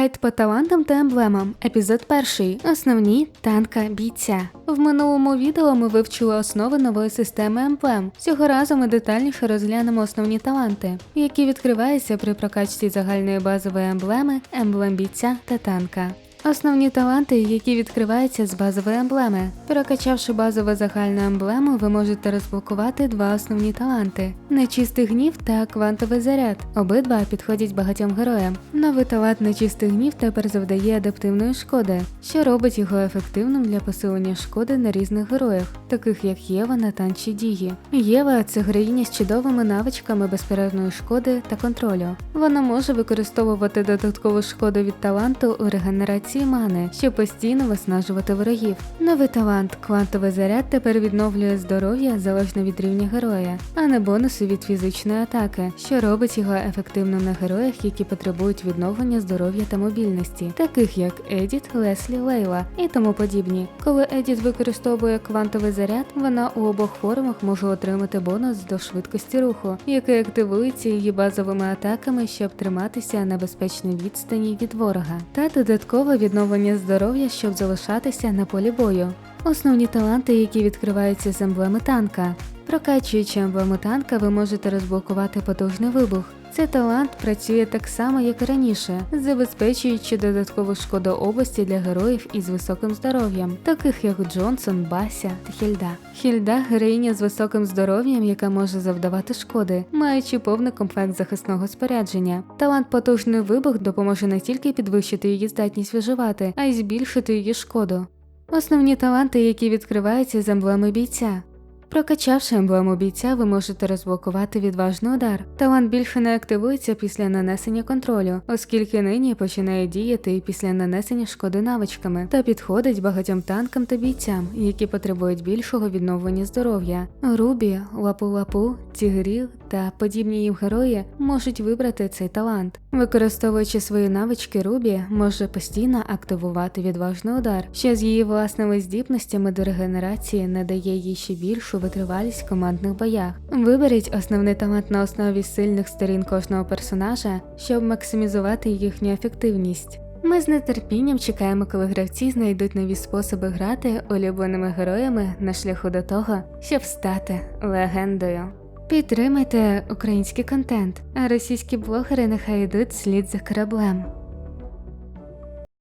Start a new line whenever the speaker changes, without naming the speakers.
Гайд по талантам та емблемам. Епізод перший. Основні танка бійця. В минулому відео ми вивчили основи нової системи емблем. Цього разу ми детальніше розглянемо основні таланти, які відкриваються при прокачці загальної базової емблеми, емблем бійця та танка. Основні таланти, які відкриваються з базової емблеми. Прокачавши базову загальну емблему, ви можете розблокувати два основні таланти: нечистий гнів та квантовий заряд. Обидва підходять багатьом героям. Новий талант нечистий гнів тепер завдає адаптивної шкоди, що робить його ефективним для посилення шкоди на різних героях, таких як Єва, Натан чи Дігі. Єва це героїня з чудовими навичками безперервної шкоди та контролю. Вона може використовувати додаткову шкоду від таланту у регенерації мани, щоб постійно виснажувати ворогів. Новий талант квантовий заряд тепер відновлює здоров'я залежно від рівня героя, а не бонуси від фізичної атаки, що робить його ефективним на героях, які потребують відновлення здоров'я та мобільності, таких як Едіт, Леслі, Лейла і тому подібні. Коли Едіт використовує квантовий заряд, вона у обох формах може отримати бонус до швидкості руху, який активується її базовими атаками, щоб триматися на безпечній відстані від ворога, та додаткове відновлення здоров'я, щоб залишатися на полі бою. Основні таланти, які відкриваються з емблеми танка. Прокачуючи емблему танка, ви можете розблокувати потужний вибух. Цей талант працює так само, як і раніше, забезпечуючи додаткову шкоду області для героїв із високим здоров'ям, таких як Джонсон, Бася та Хільда. Хільда героїня з високим здоров'ям, яка може завдавати шкоди, маючи повний комплект захисного спорядження. Талант потужний вибух допоможе не тільки підвищити її здатність виживати, а й збільшити її шкоду. Основні таланти, які відкриваються з емблеми бійця. Прокачавши емблему бійця, ви можете розблокувати відважний удар. Талант більше не активується після нанесення контролю, оскільки нині починає діяти після нанесення шкоди навичками та підходить багатьом танкам та бійцям, які потребують більшого відновлення здоров'я. Рубі, лапу-лапу, тігрів та подібні їм герої можуть вибрати цей талант. Використовуючи свої навички, Рубі може постійно активувати відважний удар, що з її власними здібностями до регенерації надає їй ще більшу витривалість в командних боях. Виберіть основний талант на основі сильних сторін кожного персонажа, щоб максимізувати їхню ефективність. Ми з нетерпінням чекаємо, коли гравці знайдуть нові способи грати улюбленими героями на шляху до того, щоб стати легендою. Підтримайте український контент, а російські блогери нехай йдуть слід за кораблем.